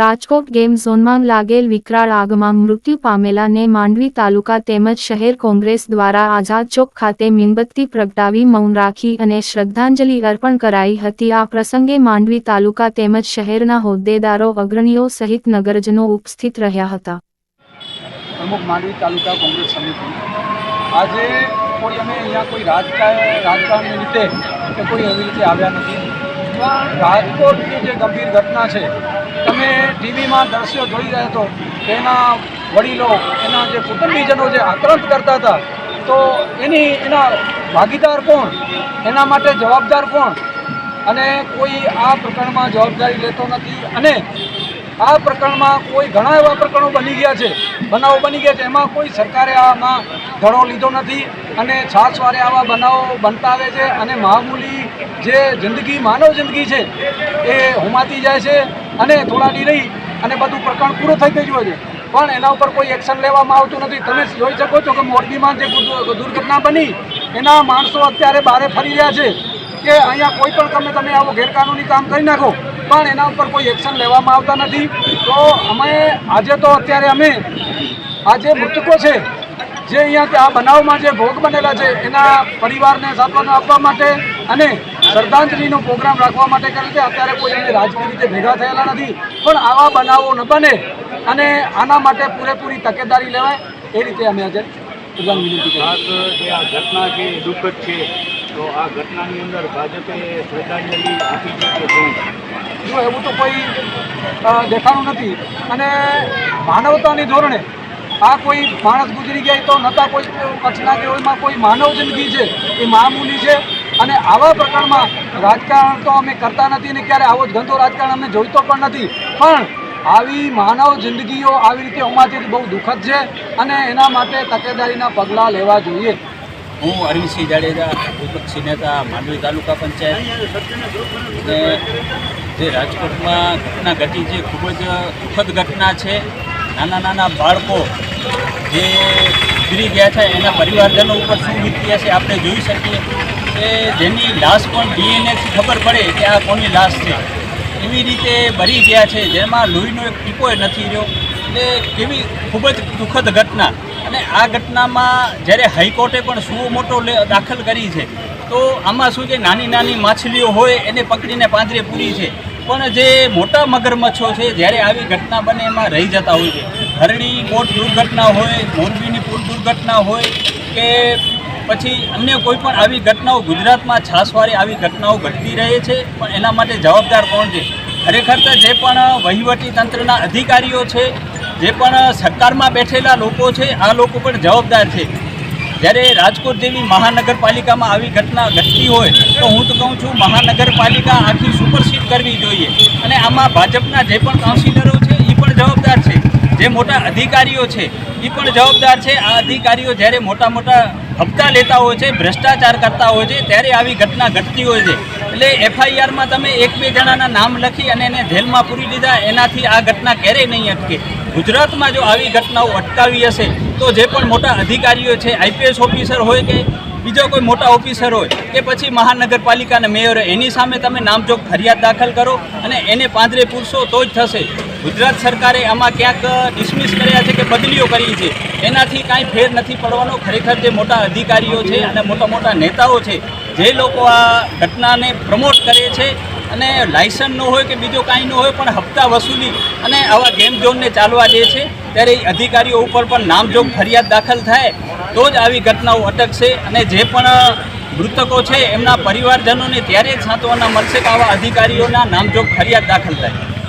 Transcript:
Rajkot game ઝોનમાં લાગેલ વિકરાળ આગમાં મૃત્યુ પામેલાને માંડવી તાલુકા તેમજ શહેર કોંગ્રેસ દ્વારા આઝાદ ચોક ખાતે મીણબત્તી પ્રગટાવી મૌન રાખી અને શ્રદ્ધાંજલિ અર્પણ કરાઈ હતી. આ પ્રસંગે માંડવી તાલુકા તેમજ શહેરના હોદ્દેદારો, અગ્રણીઓ સહિત નગરજનો ઉપસ્થિત રહ્યા હતા. પ્રમુખ માંડવી તાલુકા કોંગ્રેસ સમિતિ. આજે કોઈ અમે અહીંયા કોઈ રાજકારણ રાજકારણની રીતે કે કોઈ એવી રીતે આવ્યા નથી. રાજકોટની જે ગંભીર ઘટના છે તમે ટીવીમાં દ્રશ્યો જોઈ રહ્યા તો એના વડીલો, એના જે કુટુંબીજનો જે આક્રંત કરતા હતા, તો એની, એના ભાગીદાર કોણ? એના માટે જવાબદાર કોણ? અને કોઈ આ પ્રકરણમાં જવાબદારી લેતો નથી, અને આ પ્રકરણમાં કોઈ ઘણા એવા પ્રકરણો બની ગયા છે, બનાવો બની ગયા છે, એમાં કોઈ સરકારે આમાં ધડો લીધો નથી, અને છાસવારે આવા બનાવો બનતા આવે છે, અને મામૂલી જે જિંદગી, માનવ જિંદગી છે, એ હુમાતી જાય છે અને થોડાની રહી અને બધું પ્રકરણ પૂરું થઈ ગયું છે. પણ એના ઉપર કોઈ એક્શન લેવામાં આવતું નથી. તમે જોઈ શકો છો કે મોરબીમાં જે દુર્ઘટના બની, એના માણસો અત્યારે બહારે ફરી રહ્યા છે કે અહીંયા કોઈ પણ તમે તમે આવું ગેરકાનૂની કામ કરી નાખો. પણ એના ઉપર કોઈ એક્શન લેવામાં આવતા નથી. તો અમે, આજે તો અત્યારે અમે, આ જે મૃતકો છે, જે અહીંયા આ બનાવમાં જે ભોગ બનેલા છે, એના પરિવારને સાંત્વના આપવા માટે અને શ્રદ્ધાંજલિનો પ્રોગ્રામ રાખવા માટે કરી છે. અત્યારે કોઈ અમે રાજકીય રીતે ભેગા થયેલા નથી. પણ આવા બનાવો ન બને અને આના માટે પૂરેપૂરી તકેદારી લેવાય એ રીતે અમે આજે પ્રધાન વિનંતી કરી આ ઘટના છે દુઃખદ છે તો આ ઘટનાની અંદર ભાજપે શ્રદ્ધાંજલિ આપી છે જો એવું તો કોઈ દેખાણું નથી. અને માનવતાની ધોરણે આ કોઈ માણસ ગુજરી ગયા તો નતા કોઈ કચ્છના કે કોઈ માનવ જિંદગી છે એ મામૂલી છે અને આવા પ્રકારમાં રાજકારણ તો અમે કરતા નથી ને ક્યારે આવો જ ગંદો રાજકારણ અમને જોઈતો પણ નથી. પણ આવી માનવ જિંદગીઓ આવી રીતે હોવાથી બહુ દુઃખદ છે અને એના માટે તકેદારીના પગલાં લેવા જોઈએ. હું અરવિંદસિંહ જાડેજા, વિપક્ષી નેતા, માંડવી તાલુકા પંચાયત. અને જે રાજકોટમાં ઘટના ઘટી છે, ખૂબ જ દુઃખદ ઘટના છે. નાના નાના બાળકો જે ગુજરી ગયા છે, એના પરિવારજનો ઉપર શું વીતી હશે આપણે જોઈ શકીએ. કે જેની લાશ પણ ડીએનએથી ખબર પડે કે આ કોની લાશ છે. એવી રીતે બરી ગયા છે, જેમાં લોહીનો એક ટીપોય નથી રહ્યો. એટલે કેવી ખૂબ જ દુઃખદ ઘટના. અને આ ઘટનામાં જ્યારે હાઈકોર્ટે પણ સુઓ મોટો દાખલ કરી છે, તો આમાં શું છે, નાની નાની માછલીઓ હોય, એને પકડીને પાંજરે પૂરી છે. પણ જે મોટા મગરમચ્છો છે, જ્યારે આવી ઘટના બને એમાં રહી જતા હોય છે. હરણી, બોટ દુર્ઘટના હોય, મોરબીની દુર્ઘટના હોય કે પછી અન્ય કોઈ પણ આવી ઘટનાઓ ગુજરાતમાં છાસવારે આવી ઘટનાઓ ઘટતી રહે છે, પણ એના માટે જવાબદાર કોણ છે? ખરેખર તો જે પણ વહીવટી તંત્રના અધિકારીઓ છે, જે પણ સરકારમાં બેઠેલા લોકો છે, આ લોકો પણ જવાબદાર છે. જ્યારે રાજકોટ જેવી મહાનગરપાલિકામાં આવી ઘટના ઘટતી હોય, તો હું તો કહું છું મહાનગરપાલિકા આખી સુપરસીડ કરવી જોઈએ. અને આમાં ભાજપના જે પણ કાઉન્સિલરો છે એ પણ જવાબદાર છે જે મોટા અધિકારીઓ છે એ પણ જવાબદાર છે. આ અધિકારીઓ જ્યારે મોટા મોટા હપ્તા લેતા હોય છે, ભ્રષ્ટાચાર કરતા હોય છે, ત્યારે આવી ઘટના ઘટતી હોય છે. એટલે એફઆઈઆરમાં તમે એક બે જણાના નામ લખી અને એને જેલમાં પૂરી દીધા, એનાથી આ ઘટના ક્યારેય નહીં અટકે. ગુજરાતમાં જો આવી ઘટનાઓ અટકાવી હશે, તો જે પણ મોટા અધિકારીઓ છે, આઈપીએસ ઓફિસર હોય કે બીજા કોઈ મોટા ઓફિસર હોય, કે પછી મહાનગરપાલિકાના મેયર એની સામે તમે નામજોગ ફરિયાદ દાખલ કરો અને એને પાંજરે પૂરશો તો જ થશે. ગુજરાત સરકારે આમાં ક્યાંક ડિસમિસ કર્યા છે કે બદલીઓ કરી છે. એનાથી કાંઈ ફેર નથી પડવાનો. ખરેખર જે મોટા અધિકારીઓ છે અને મોટા મોટા નેતાઓ છે, જે લોકો આ ઘટનાને પ્રમોટ કરે છે અને લાયસન્સ ન હોય કે બીજો કાંઈ ન હોય, પણ હપ્તા વસૂલી અને આવા ગેમ ઝોનને ચાલવા દે છે. ત્યારે અધિકારીઓ ઉપર પણ નામજોગ ફરિયાદ દાખલ થાય, તો જ આવી ઘટનાઓ અટકશે અને જે પણ મૃતકો છે, એમના પરિવારજનોને ત્યારે જ સાંત્વના મળશે કે આવા અધિકારીઓના નામજોગ ફરિયાદ દાખલ થાય.